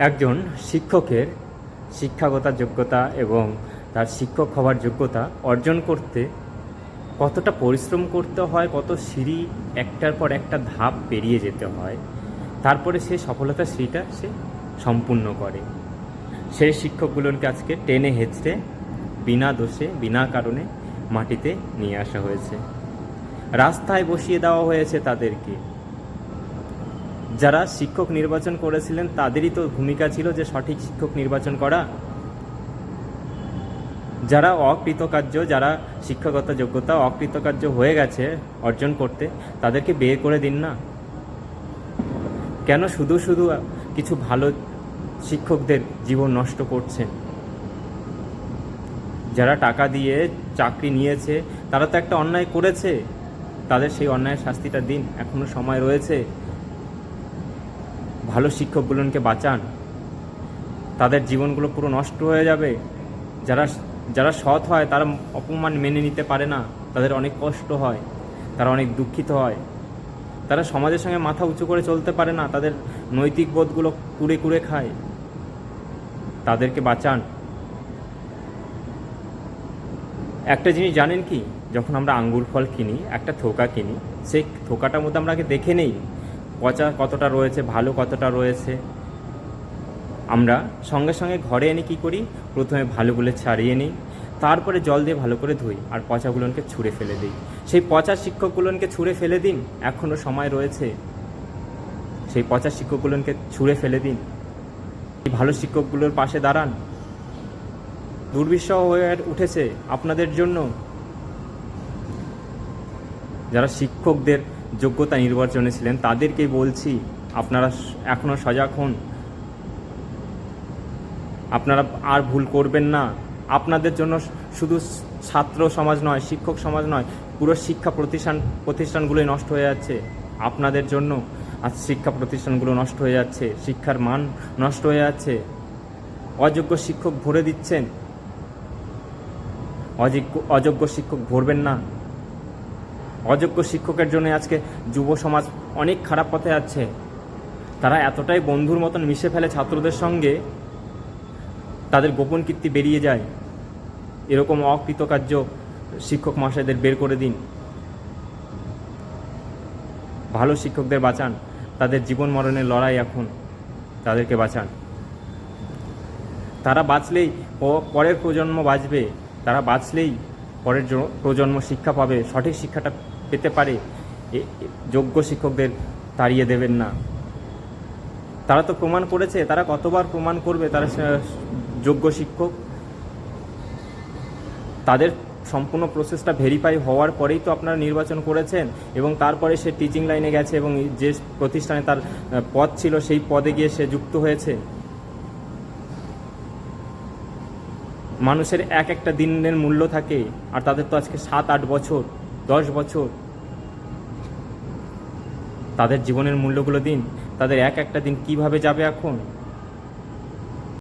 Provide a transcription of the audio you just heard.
একজন শিক্ষকের শিক্ষাগত যোগ্যতা এবং তার শিক্ষক হওয়ার যোগ্যতা অর্জন করতে কতটা পরিশ্রম করতে হয়, কত সিঁড়ি একটার পর একটা ধাপ পেরিয়ে যেতে হয়, তারপরে সে সফলতার সিঁড়িটা সে সম্পূর্ণ করে। সেই শিক্ষকগুলোকে আজকে টেনে হেঁচড়ে, বিনা দোষে, বিনা কারণে মাটিতে নিয়ে আসা হয়েছে। রাস্তায় বসিয়ে দেওয়া হয়েছে তাদেরকে। যারা শিক্ষক নির্বাচন করেছিলেন, তাদেরই তো ভূমিকা ছিল যে সঠিক শিক্ষক নির্বাচন করা। যারা অকৃতকার্য, যারা শিক্ষাগত যোগ্যতা অকৃতকার্য হয়ে গেছে অর্জন করতে, তাদেরকে বের করে দিন না। কেন শুধু শুধু কিছু ভালো শিক্ষকদের জীবন নষ্ট করছেন যারা টাকা দিয়ে চাকরি নিয়েছে, তারা তো একটা অন্যায় করেছে। তাদের সেই অন্যায়ের শাস্তিটা দিন। এখনও সময় রয়েছে। ভালো শিক্ষকগুলোকে বাঁচান। তাদের জীবনগুলো পুরো নষ্ট হয়ে যাবে। যারা যারা সৎ হয়, তারা অপমান মেনে নিতে পারে না। তাদের অনেক কষ্ট হয়, তারা অনেক দুঃখিত হয়। তারা সমাজের সঙ্গে মাথা উঁচু করে চলতে পারে না। তাদের নৈতিক বোধগুলো কুড়ে কুড়ে খায়। তাদেরকে বাঁচান। একটা জিনিস জানেন কি? যখন আমরা আঙ্গুর ফল কিনি, একটা থোকা কিনি, সেই থোকাটার মধ্যে আমরা আগে দেখে নেই পচা কতটা রয়েছে, ভালো কতটা রয়েছে। আমরা সঙ্গে সঙ্গে ঘরে এনে কি করি? প্রথমে ভালোগুলো ছাড়িয়ে নিই, তারপরে জল দিয়ে ভালো করে ধুই আর পচাগুলোকে ছুঁড়ে ফেলে দিই। সেই পচা শিক্ষকগুলোকে ছুঁড়ে ফেলে দিন এখনও সময় রয়েছে। সেই পচা শিক্ষকগুলোকে ছুঁড়ে ফেলে দিন। এই ভালো শিক্ষকগুলোর পাশে দাঁড়ান। দুর্বিষহ হয়ে উঠেছে আপনাদের জন্য। যারা শিক্ষকদের যোগ্যতা নির্বাচনে ছিলেন তাদেরকেই বলছি, আপনারা এখনও সজাগ হন। আপনারা আর ভুল করবেন না। আপনাদের জন্য শুধু ছাত্র সমাজ নয়, শিক্ষক সমাজ নয়, পুরো শিক্ষা প্রতিষ্ঠান, প্রতিষ্ঠানগুলোই নষ্ট হয়ে যাচ্ছে। আপনাদের জন্য আজ শিক্ষা প্রতিষ্ঠানগুলো নষ্ট হয়ে যাচ্ছে, শিক্ষার মান নষ্ট হয়ে যাচ্ছে। অযোগ্য শিক্ষক ভরে দিচ্ছেন। অযোগ্য অযোগ্য শিক্ষক ভরবেন না। অযোগ্য শিক্ষকের জন্য আজকে যুব সমাজ অনেক খারাপ পথে যাচ্ছে। তারা এতটাই বন্ধুর মতন মিশে ফেলে ছাত্রদের সঙ্গে, তাদের গোপন কীর্তি বেরিয়ে যায়। এরকম অকৃতকার্য শিক্ষক মহাশয়দের বের করে দিন। ভালো শিক্ষকদের বাঁচান। তাদের জীবন মরণের লড়াই এখন তাদেরকে বাঁচান। তারা বাঁচলেই পরের প্রজন্ম বাঁচবে। তারা বাঁচলেই পরের প্রজন্ম শিক্ষা পাবে, সঠিক শিক্ষাটা পেতে পারে যোগ্য শিক্ষকদের তাড়িয়ে দেবেন না। তারা তো প্রমাণ করেছে, তারা কতবার প্রমাণ করবে তারা যোগ্য শিক্ষক? তাদের সম্পূর্ণ প্রসেসটা ভেরিফাই হওয়ার পরেই তো আপনারা নির্বাচন করেছেন এবং তারপরে সে টিচিং লাইনে গেছে এবং যে প্রতিষ্ঠানে তার পদ ছিল সেই পদে গিয়ে সে যুক্ত হয়েছে। মানুষের এক একটা দিনের মূল্য থাকে, আর তাদের তো আজকে সাত, আট বছর, দশ বছর। তাদের জীবনের মূল্যগুলো দিন, তাদের এক একটা দিন কীভাবে যাবে এখন?